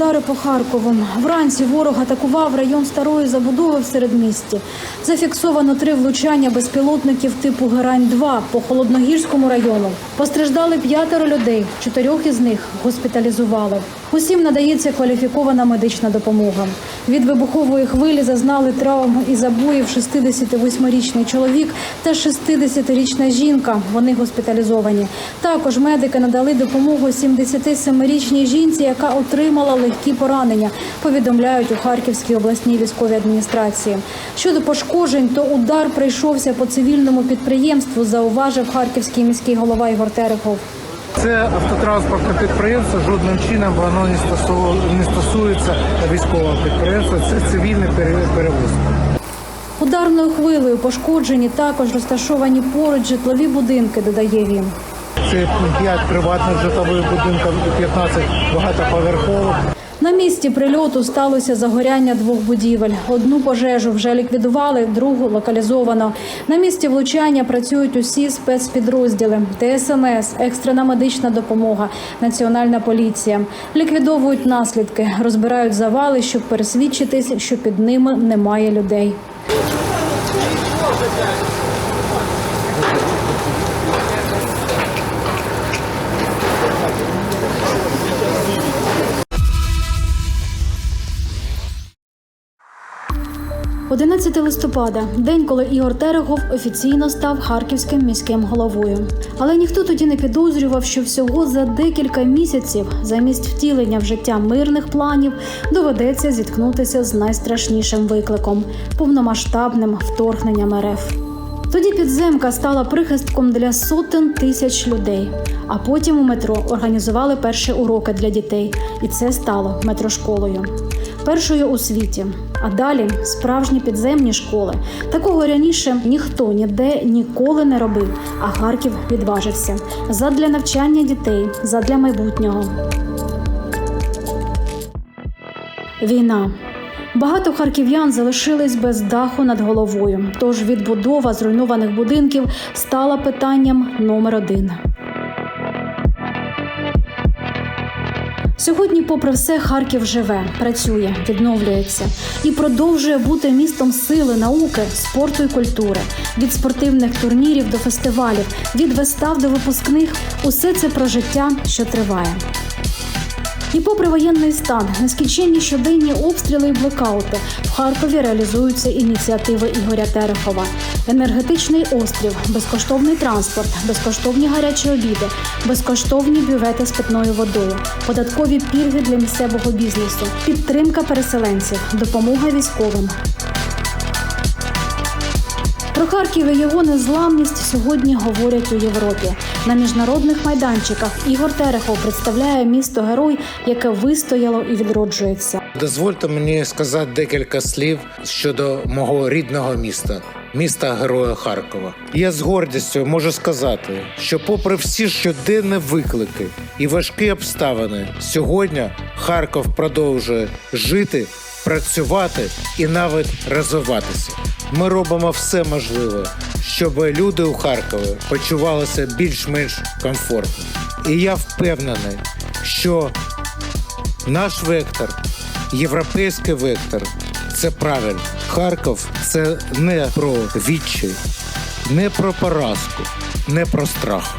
удари по Харкову. Вранці ворог атакував район старої забудови в середмісті. Зафіксовано три влучання безпілотників типу Герань-2 по холодногірському району. Постраждали п'ятеро людей. Чотирьох із них госпіталізували. Усім надається кваліфікована медична допомога. Від вибухової хвилі зазнали травм і забоїв 68-річний чоловік та 60-річна жінка. Вони госпіталізовані. Також медики надали допомогу 77-річній жінці, яка отримала легкі поранення. Повідомляють у Харківській обласній військовій адміністрації. Щодо пошкоджень, то удар прийшовся по цивільному підприємству. Зауважив харківський міський голова Ігор Терехов. Це автотранспортне підприємство, жодним чином воно не не стосується військового підприємства, це цивільний пере- перевозка. Ударною хвилею пошкоджені також розташовані поруч житлові будинки, додає він. Це 5 приватних житлових будинків і 15 багатоповерхових. На місці прильоту сталося загоряння двох будівель. Одну пожежу вже ліквідували, другу локалізовано. На місці влучання працюють усі спецпідрозділи: ТСНС, екстрена медична допомога, національна поліція. Ліквідовують наслідки, розбирають завали, щоб пересвідчитись, що під ними немає людей. – 11 листопада, день, коли Ігор Терехов офіційно став харківським міським головою. Але ніхто тоді не підозрював, що всього за декілька місяців, замість втілення в життя мирних планів, доведеться зіткнутися з найстрашнішим викликом повномасштабним вторгненням РФ. Тоді підземка стала прихистком для сотень тисяч людей. А потім у метро організували перші уроки для дітей, і це стало метрошколою. Першою у світі. А далі справжні підземні школи. Такого раніше ніхто ніде ніколи не робив. А Харків відважився задля навчання дітей, задля майбутнього. Війна. Багато харків'ян залишились без даху над головою. Тож відбудова зруйнованих будинків стала питанням номер один. Сьогодні, попри все, Харків живе, працює, відновлюється і продовжує бути містом сили, науки, спорту і культури. Від спортивних турнірів до фестивалів, від вистав до випускних усе це про життя, що триває. І попри воєнний стан, нескінченні щоденні обстріли і блекаути в Харкові реалізуються ініціативи Ігоря Терехова. Енергетичний острів, безкоштовний транспорт, безкоштовні гарячі обіди, безкоштовні бювети з питною водою, податкові пільги для місцевого бізнесу, підтримка переселенців, допомога військовим. Про Харків і його незламність сьогодні говорять у Європі. На міжнародних майданчиках Ігор Терехов представляє місто герой, яке вистояло і відроджується. Дозвольте мені сказати декілька слів щодо мого рідного міста, міста Героя Харкова. Я з гордістю можу сказати, що, попри всі щоденні виклики і важкі обставини, сьогодні Харків продовжує жити, працювати і навіть розвиватися. Ми робимо все можливе, щоб люди у Харкові почувалися більш-менш комфортно. І я впевнений, що наш вектор, європейський вектор, це правильно. Харків це не про відчай, не про поразку, не про страх.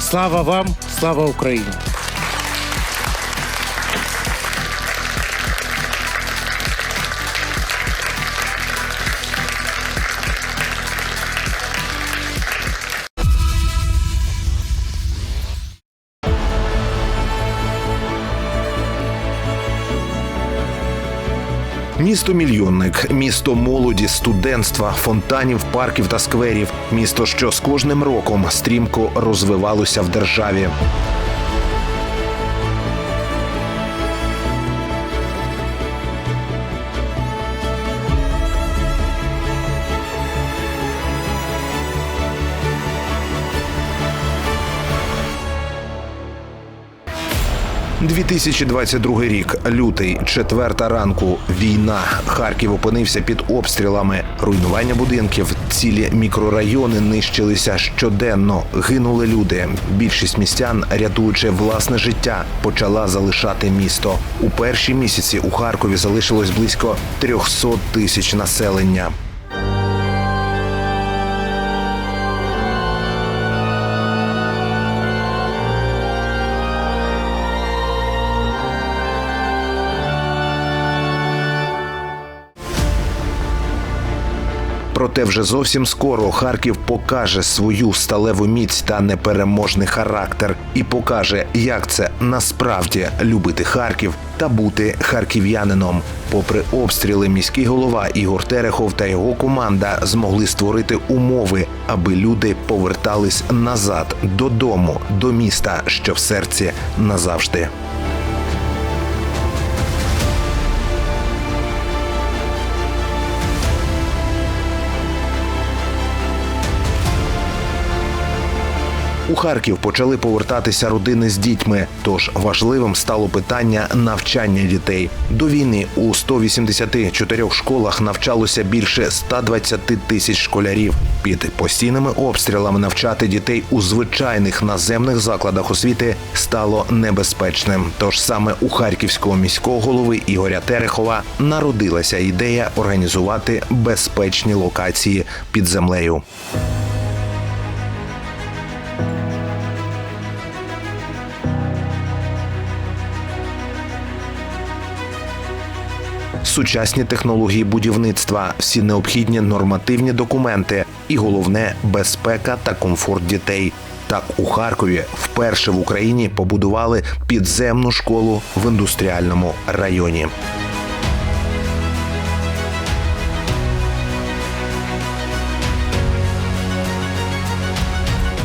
Слава вам, слава Україні! Місто мільйонник, місто молоді, студентства, фонтанів, парків та скверів. Місто, що з кожним роком стрімко розвивалося в державі. 2022 рік, лютий, четверта ранку. Війна. Харків опинився під обстрілами. Руйнування будинків, цілі мікрорайони нищилися щоденно. Гинули люди. Більшість містян, рятуючи власне життя, почала залишати місто. У перші місяці у Харкові залишилось близько 300 тисяч населення. Проте вже зовсім скоро Харків покаже свою сталеву міць та непереможний характер і покаже, як це насправді любити Харків та бути харків'янином. Попри обстріли, міський голова Ігор Терехов та його команда змогли створити умови, аби люди повертались назад додому, до міста, що в серці назавжди. У Харків почали повертатися родини з дітьми, тож важливим стало питання навчання дітей. До війни у 184 школах навчалося більше 120 тисяч школярів. Під постійними обстрілами навчати дітей у звичайних наземних закладах освіти стало небезпечним. Тож саме у харківського міського голови Ігоря Терехова народилася ідея організувати безпечні локації під землею. Сучасні технології будівництва, всі необхідні нормативні документи і головне безпека та комфорт дітей. Так у Харкові вперше в Україні побудували підземну школу в індустріальному районі.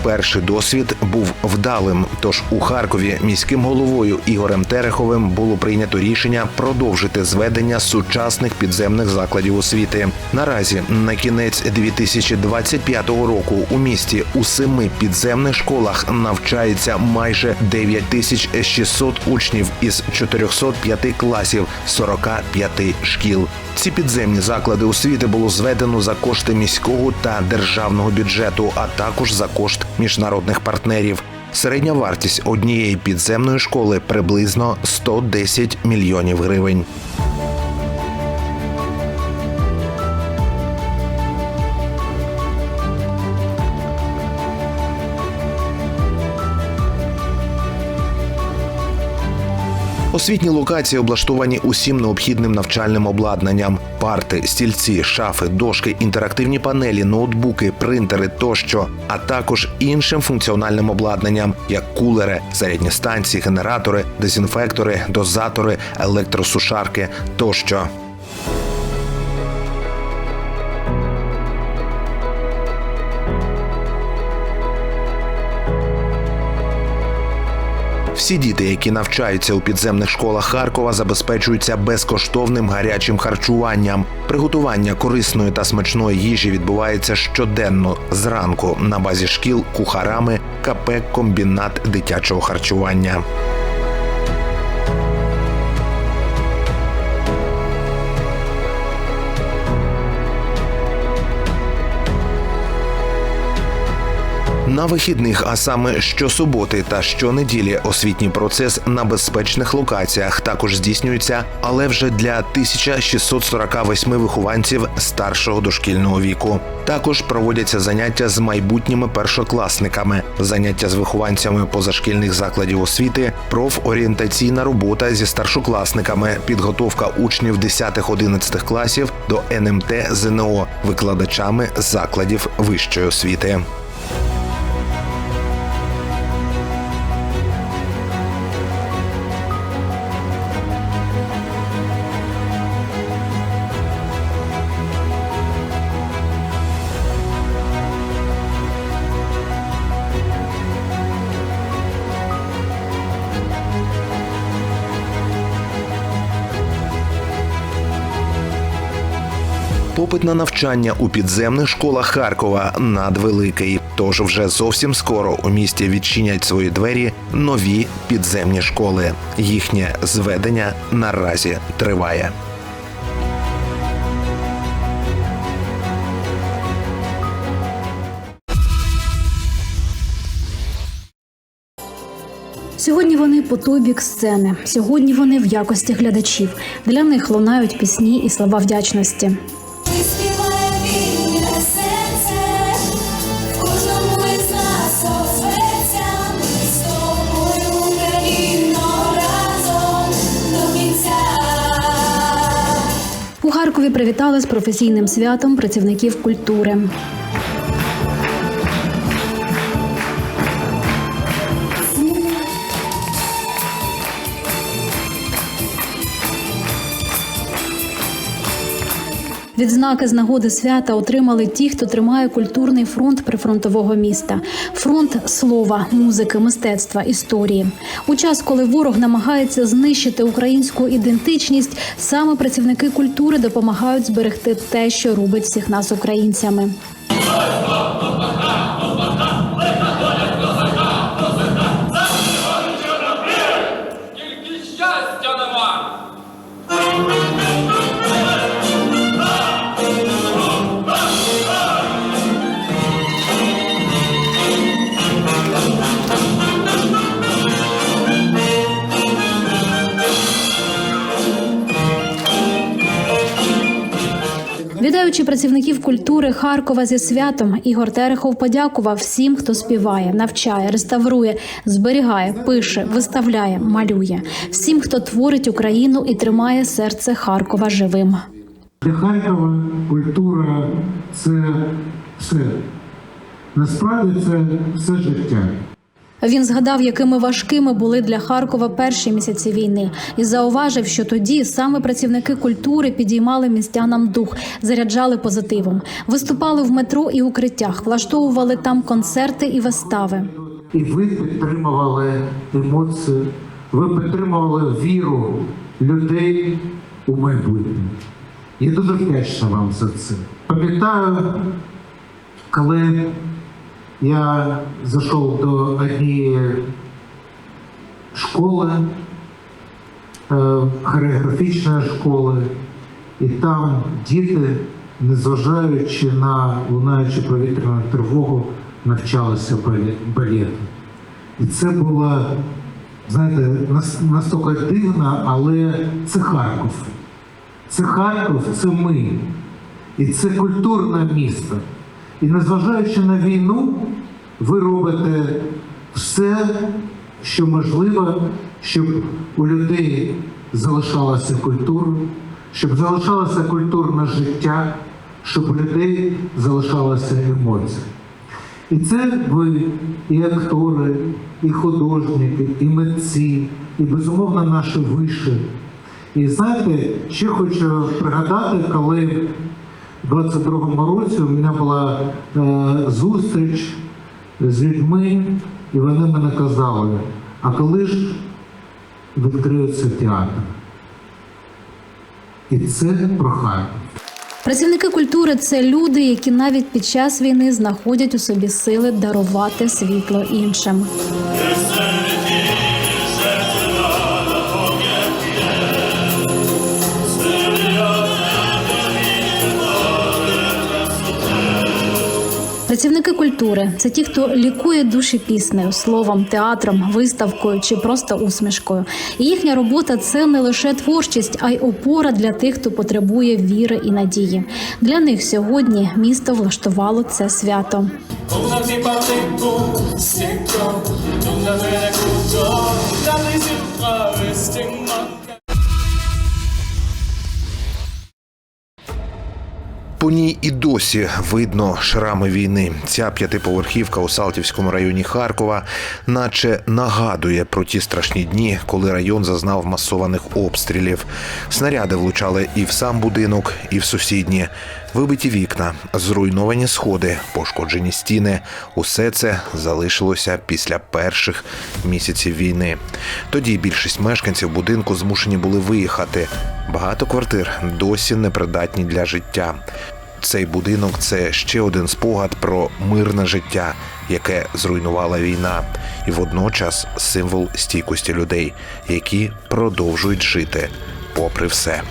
Перший досвід був вдалим. Тож у Харкові міським головою Ігорем Тереховим було прийнято рішення продовжити зведення сучасних підземних закладів освіти. Наразі на кінець 2025 року у місті у семи підземних школах навчається майже 9600 учнів із 405 класів 45 шкіл. Ці підземні заклади освіти було зведено за кошти міського та державного бюджету, а також за кошт міжнародних партнерів. Середня вартість однієї підземної школи приблизно 110 мільйонів гривень. Освітні локації облаштовані усім необхідним навчальним обладнанням: парти, стільці, шафи, дошки, інтерактивні панелі, ноутбуки, принтери тощо, а також іншим функціональним обладнанням, як кулери, зарядні станції, генератори, дезінфектори, дозатори, електросушарки тощо. Всі діти, які навчаються у підземних школах Харкова, забезпечуються безкоштовним гарячим харчуванням. Приготування корисної та смачної їжі відбувається щоденно зранку на базі шкіл кухарами КП Комбінат дитячого харчування. На вихідних, а саме щосуботи та щонеділі, освітній процес на безпечних локаціях також здійснюється, але вже для 1648 вихованців старшого дошкільного віку. Також проводяться заняття з майбутніми першокласниками, заняття з вихованцями позашкільних закладів освіти, профорієнтаційна робота зі старшокласниками, підготовка учнів 10-11 класів до НМТ ЗНО, викладачами закладів вищої освіти. Попит на навчання у підземних школах Харкова надвеликий. Тож вже зовсім скоро у місті відчинять свої двері нові підземні школи. Їхнє зведення наразі триває. Сьогодні вони по той бік сцени. Сьогодні вони в якості глядачів. Для них лунають пісні і слова вдячності. У Харкові привітали з професійним святом працівників культури. Відзнаки з нагоди свята отримали ті, хто тримає культурний фронт прифронтового міста. Фронт слова, музики, мистецтва, історії. У час, коли ворог намагається знищити українську ідентичність, саме працівники культури допомагають зберегти те, що робить всіх нас українцями. Працівників культури Харкова зі святом, Ігор Терехов подякував всім, хто співає, навчає, реставрує, зберігає, пише, виставляє, малює, всім, хто творить Україну і тримає серце Харкова живим. Для Харкова культура це все. Насправді це все життя. Він згадав, якими важкими були для Харкова перші місяці війни, і зауважив, що тоді саме працівники культури підіймали містянам дух, заряджали позитивом, виступали в метро і укриттях, влаштовували там концерти і вистави. І ви підтримували емоції, ви підтримували віру людей у майбутнє. Я дуже вдячна вам за це. Пам'ятаю, коли я зайшов до однієї школи, е, хореографічної школи, і там діти, незважаючи на лунаючу повітряну тривогу, навчалися бале- балету. І це було, знаєте, нас- настільки дивно, але це Харків. Це Харків, це ми. І це культурне місто. І незважаючи на війну, ви робите все, що можливо, щоб у людей залишалася культура, щоб залишалося культурне життя, щоб у людей залишалися емоції. І це ви і актори, і художники, і митці, і безумовно наші виші. І знаєте, ще хочу пригадати, коли 22-му році у мене була е, зустріч з людьми, і вони мене казали, а коли ж відкриється театр? І це про Харків. Працівники культури це люди, які навіть під час війни знаходять у собі сили дарувати світло іншим. Працівники культури це ті, хто лікує душі піснею, словом, театром, виставкою чи просто усмішкою. І їхня робота це не лише творчість, а й опора для тих, хто потребує віри і надії. Для них сьогодні місто влаштувало це свято. По ній і досі видно шрами війни. Ця п'ятиповерхівка у Салтівському районі Харкова, наче нагадує про ті страшні дні, коли район зазнав масованих обстрілів. Снаряди влучали і в сам будинок, і в сусідні. Вибиті вікна, зруйновані сходи, пошкоджені стіни. Усе це залишилося після перших місяців війни. Тоді більшість мешканців будинку змушені були виїхати. Багато квартир досі непридатні для життя. Цей будинок це ще один спогад про мирне життя, яке зруйнувала війна, і водночас символ стійкості людей, які продовжують жити попри все.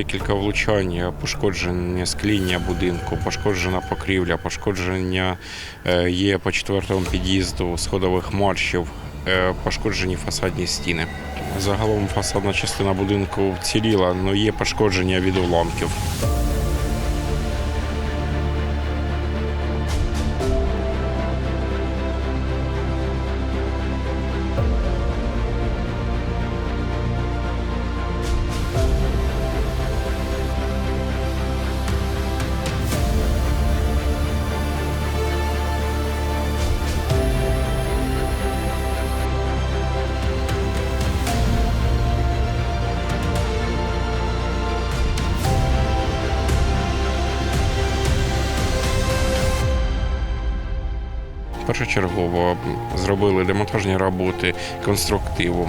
Декілька влучань, пошкодження скління будинку, пошкоджена покрівля, пошкодження е, є по четвертому під'їзду сходових маршів, е, пошкоджені фасадні стіни. Загалом фасадна частина будинку вціліла, але є пошкодження від уламків. Першочергово зробили демонтажні роботи конструктиву,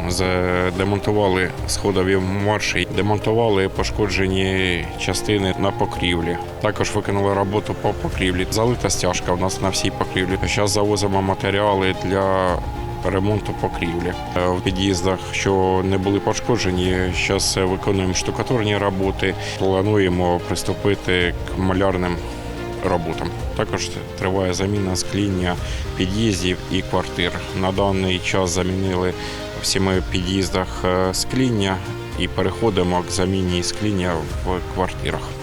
демонтували сходові марші, демонтували пошкоджені частини на покрівлі. Також виконали роботу по покрівлі. Залита стяжка у нас на всій покрівлі. Зараз завозимо матеріали для ремонту покрівлі. Е, В під'їздах, що не були пошкоджені, зараз виконуємо штукатурні роботи. Плануємо приступити к малярним роботам. Також триває заміна скління під'їздів і квартир. На даний час замінили в сіми під'їздах е, скління і переходимо к заміні скління в квартирах.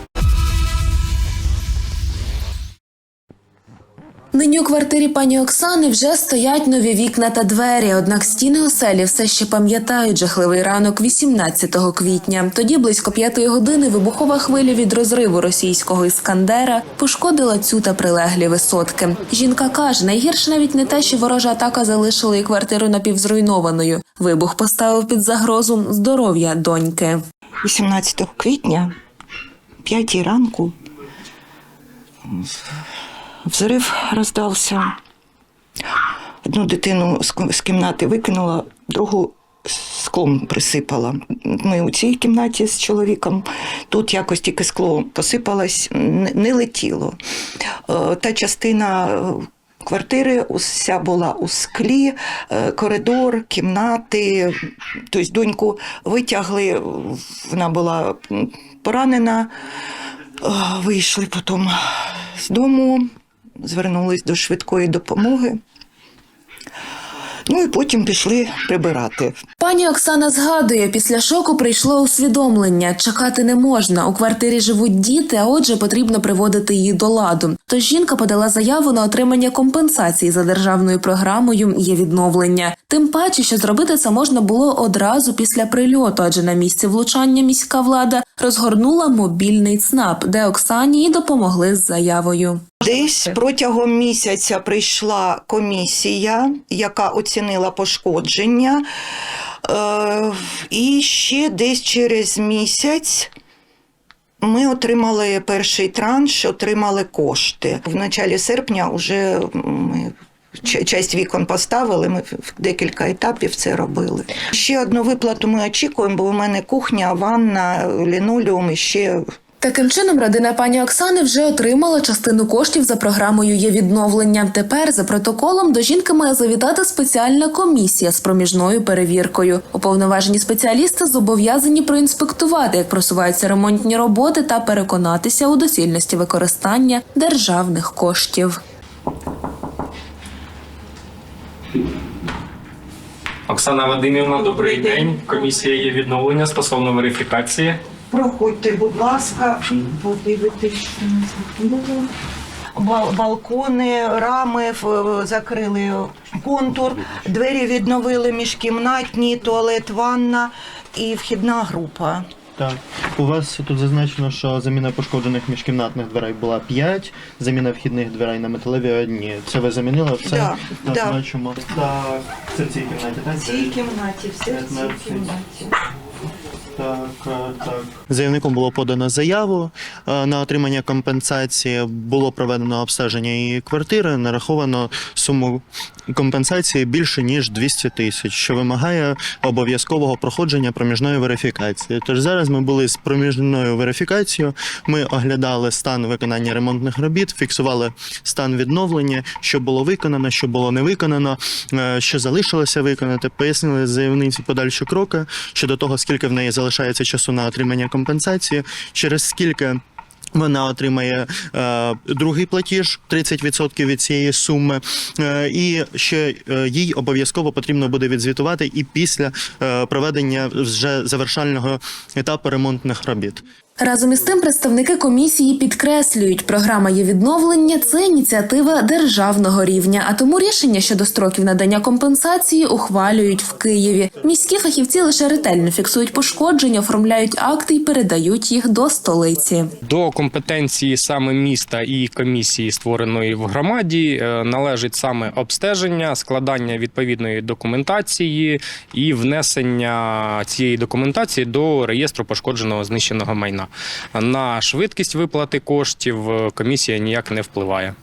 Нині у квартирі пані Оксани вже стоять нові вікна та двері. Однак стіни оселі все ще пам'ятають жахливий ранок 18 квітня. Тоді близько п'ятої години вибухова хвиля від розриву російського іскандера пошкодила цю та прилеглі висотки. Жінка каже, найгірше навіть не те, що ворожа атака залишила її квартиру напівзруйнованою. Вибух поставив під загрозу здоров'я доньки. 18 квітня, 5 ранку, взрив роздався. Одну дитину з кімнати викинула, другу склом присипала. Ми у цій кімнаті з чоловіком. Тут якось тільки скло посипалось, не летіло. Е, Та частина е, квартири уся була у склі, е, коридор, кімнати. Тобто доньку витягли, вона була поранена. Вийшли потім з дому, звернулись до швидкої допомоги. Ну і потім пішли прибирати. Пані Оксана згадує, після шоку прийшло усвідомлення. Чекати не можна. У квартирі живуть діти, а отже, потрібно приводити її до ладу. Тож жінка подала заяву на отримання компенсації за державною програмою є відновлення. Тим паче, що зробити це можна було одразу після прильоту, адже на місці влучання міська влада розгорнула мобільний ЦНАП, де Оксані й допомогли з заявою. Десь протягом місяця прийшла комісія, яка оцінила пошкодження. Е, і ще десь через місяць ми отримали перший транш, отримали кошти. В началі серпня вже ми часть вікон поставили, ми в декілька етапів це робили. Ще одну виплату ми очікуємо, бо у мене кухня, ванна, лінолеум і ще Таким чином, родина пані Оксани вже отримала частину коштів за програмою є відновлення. Тепер за протоколом до жінки має завітати спеціальна комісія з проміжною перевіркою. Уповноважені спеціалісти зобов'язані проінспектувати, як просуваються ремонтні роботи, та переконатися у доцільності використання державних коштів. Оксана Вадимівна, добрий день. Комісія є відновлення стосовно верифікації. Проходьте, будь ласка, подивитись. Балкони, рами закрили контур, двері відновили міжкімнатні, туалет, ванна і вхідна група. Так. У вас тут зазначено, що заміна пошкоджених міжкімнатних дверей була 5, заміна вхідних дверей на металеві одні. Це ви замінили все? Да, Так, да. бачимо. Так, це в цій кімнаті, так? В цій кімнаті, все в цій кімнаті. Так, так. Заявником було подано заяву е, на отримання компенсації. Було проведено обстеження її квартири, нараховано суму компенсації більше ніж 200 тисяч, що вимагає обов'язкового проходження проміжної верифікації. Тож зараз ми були з проміжною верифікацією. Ми оглядали стан виконання ремонтних робіт, фіксували стан відновлення, що було виконано, що було не виконано, е, що залишилося виконати. Пояснили заявниці подальші кроки щодо того, скільки в неї залишається часу на отримання компенсації, через скільки. Вона отримає е, другий платіж 30% від цієї суми, е, і ще е, їй обов'язково потрібно буде відзвітувати і після е, проведення вже завершального етапу ремонтних робіт. Разом із тим, представники комісії підкреслюють, програма є відновлення це ініціатива державного рівня. А тому рішення щодо строків надання компенсації ухвалюють в Києві. Міські фахівці лише ретельно фіксують пошкодження, оформляють акти і передають їх до столиці. До компетенції саме міста і комісії, створеної в громаді, е, належить саме обстеження, складання відповідної документації і внесення цієї документації до реєстру пошкодженого знищеного майна. На швидкість виплати коштів е, комісія ніяк не впливає.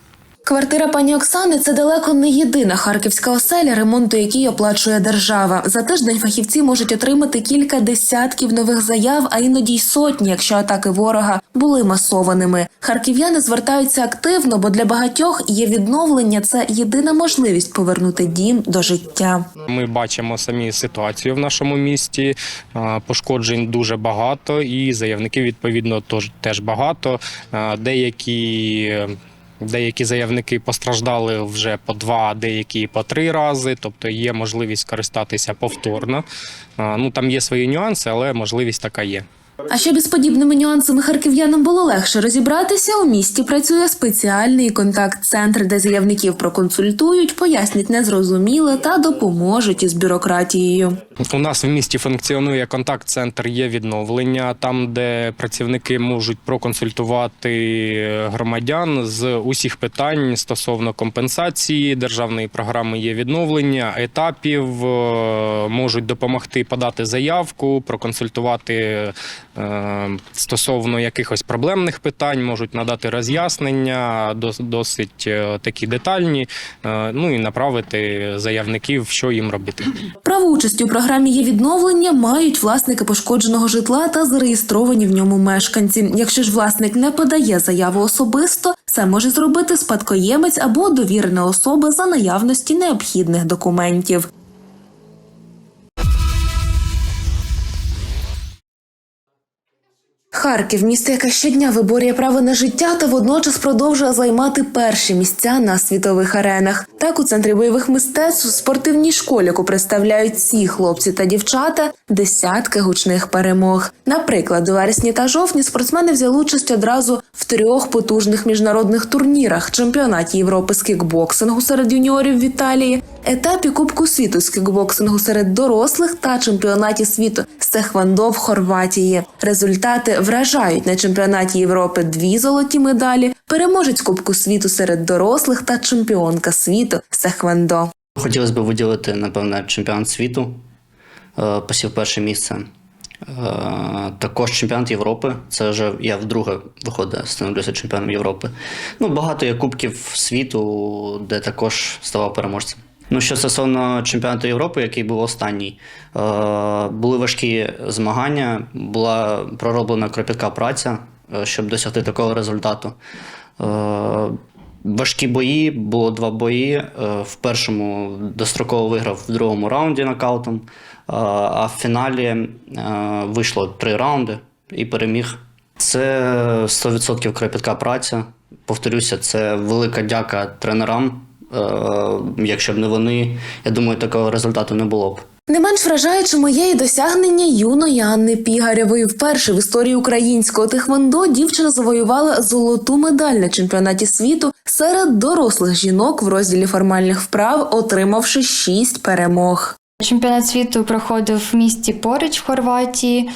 Квартира пані Оксани це далеко не єдина харківська оселя, ремонту якій оплачує держава. За тиждень фахівці можуть отримати кілька десятків нових заяв, а іноді й сотні, якщо атаки ворога були масованими. Харків'яни звертаються активно, бо для багатьох є відновлення це єдина можливість повернути дім до життя. Ми бачимо самі ситуацію в нашому місті. Пошкоджень дуже багато, і заявників відповідно теж багато. Деякі. Деякі заявники постраждали вже по два, деякі по три рази, тобто є можливість користатися повторно. Ну там є свої нюанси, але можливість така є. А щоб із подібними нюансами харків'янам було легше розібратися, у місті працює спеціальний контакт-центр, де заявників проконсультують, пояснять незрозуміле та допоможуть із бюрократією. У нас в місті функціонує контакт-центр є відновлення, там, де працівники можуть проконсультувати громадян з усіх питань стосовно компенсації державної програми є відновлення, етапів, е, можуть допомогти подати заявку, проконсультувати е, стосовно якихось проблемних питань, можуть надати роз'яснення, дос- досить е, такі детальні, е, ну і направити заявників, що їм робити. Право участі у програмі є відновлення мають власники пошкодженого житла та зареєстровані в ньому мешканці. Якщо ж власник не подає заяву особисто, це може зробити спадкоємець або довірена особа за наявності необхідних документів. Харків місто, яке щодня виборює право на життя та водночас продовжує займати перші місця на світових аренах. Так у центрі бойових мистецтв у спортивній школі, яку представляють всі хлопці та дівчата, десятки гучних перемог. Наприклад, у вересні та жовтні спортсмени взяли участь одразу в трьох потужних міжнародних турнірах: чемпіонаті Європи з кікбоксингу серед юніорів в Італії, етапі Кубку світу з кікбоксингу серед дорослих та чемпіонаті світу з цехвандо в Хорватії. Результати вражають на чемпіонаті Європи дві золоті медалі, переможець Кубку світу серед дорослих та чемпіонка світу з цехвандо. Хотілося б виділити, напевне, чемпіонат світу, е, посів перше місце. Е, Також чемпіонат Європи. Це вже я вдруге виходить, становлюся чемпіоном Європи. Ну, багато є кубків світу, де також ставав переможцем. Ну, що стосовно чемпіонату Європи, який був останній, е, були важкі змагання, була пророблена кропітка праця, е, щоб досягти такого результату. Е, Важкі бої, було два бої. В першому достроково виграв в другому раунді нокаутом, а в фіналі вийшло три раунди і переміг. Це 100% кропітка праця. Повторюся, це велика дяка тренерам. Е, Якщо б не вони, я думаю, такого результату не було б. Не менш вражаючим є і досягнення юної Анни Пігарєвої. Вперше в історії українського тихвондо дівчина завоювала золоту медаль на чемпіонаті світу серед дорослих жінок в розділі формальних вправ, отримавши шість перемог. Чемпіонат світу проходив в місті поруч в Хорватії.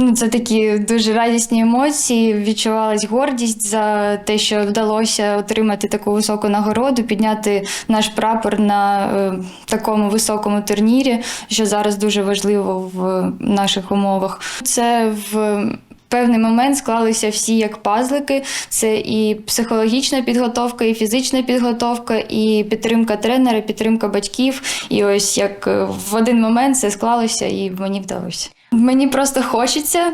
Ну, це такі дуже радісні емоції. Відчувалась гордість за те, що вдалося отримати таку високу нагороду, підняти наш прапор на е, такому високому турнірі, що зараз дуже важливо в наших умовах. Це в певний момент склалися всі як пазлики. Це і психологічна підготовка, і фізична підготовка, і підтримка тренера, підтримка батьків. І ось як в один момент це склалося, і мені вдалося. Мені просто хочеться,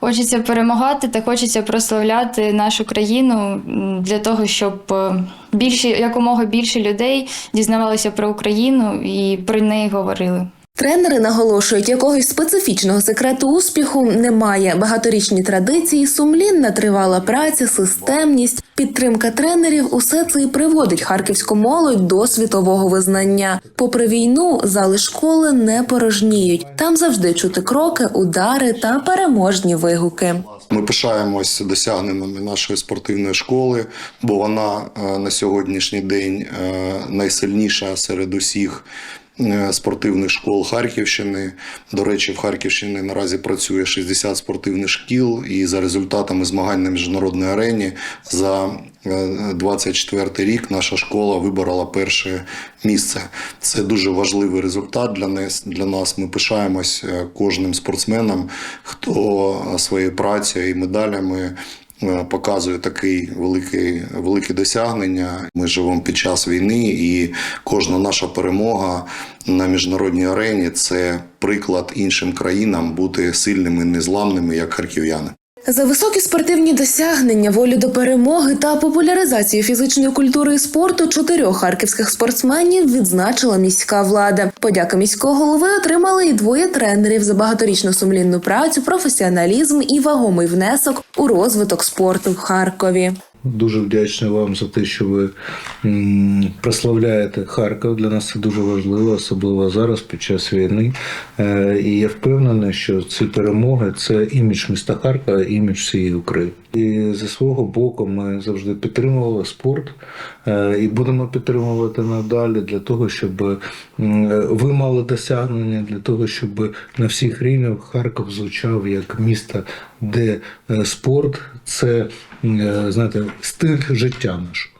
хочеться перемагати та хочеться прославляти нашу країну для того, щоб е, більше якомога більше людей дізнавалися про Україну і про неї говорили. Тренери наголошують, якогось специфічного секрету успіху немає. Багаторічні традиції, сумлінна тривала праця, системність, підтримка тренерів усе це і приводить харківську молодь до світового визнання. Попри війну, зали школи не порожніють. Там завжди чути кроки, удари та переможні вигуки. Ми пишаємось досягненнями нашої спортивної школи, бо вона е, на сьогоднішній день е, найсильніша серед усіх спортивних школ Харківщини. До речі, в Харківщині наразі працює 60 спортивних шкіл, і за результатами змагань на міжнародній арені за 24 рік наша школа виборола перше місце. Це дуже важливий результат для нас. Для нас ми пишаємось е, кожним спортсменом, хто своєю працею і медалями. Е, Показує такий великий, велике досягнення. Ми живемо під час війни, і кожна наша перемога на міжнародній арені це приклад іншим країнам бути сильними, незламними, як харків'яни. За високі спортивні досягнення, волю до перемоги та популяризацію фізичної культури і спорту чотирьох харківських спортсменів відзначила міська влада. Подяки міського голови отримали і двоє тренерів за багаторічну сумлінну працю, професіоналізм і вагомий внесок у розвиток спорту в Харкові. Дуже вдячний вам за те, що ви прославляєте Харків. Для нас це дуже важливо, особливо зараз під час війни. Е, І я впевнений, що ці перемоги це імідж міста Харкова, імідж всієї України. І зі свого боку ми завжди підтримували спорт е, і будемо підтримувати надалі для того, щоб ви мали досягнення, для того, щоб на всіх рівнях Харків звучав як місто, де е, спорт це е, знаєте, стиль життя наш.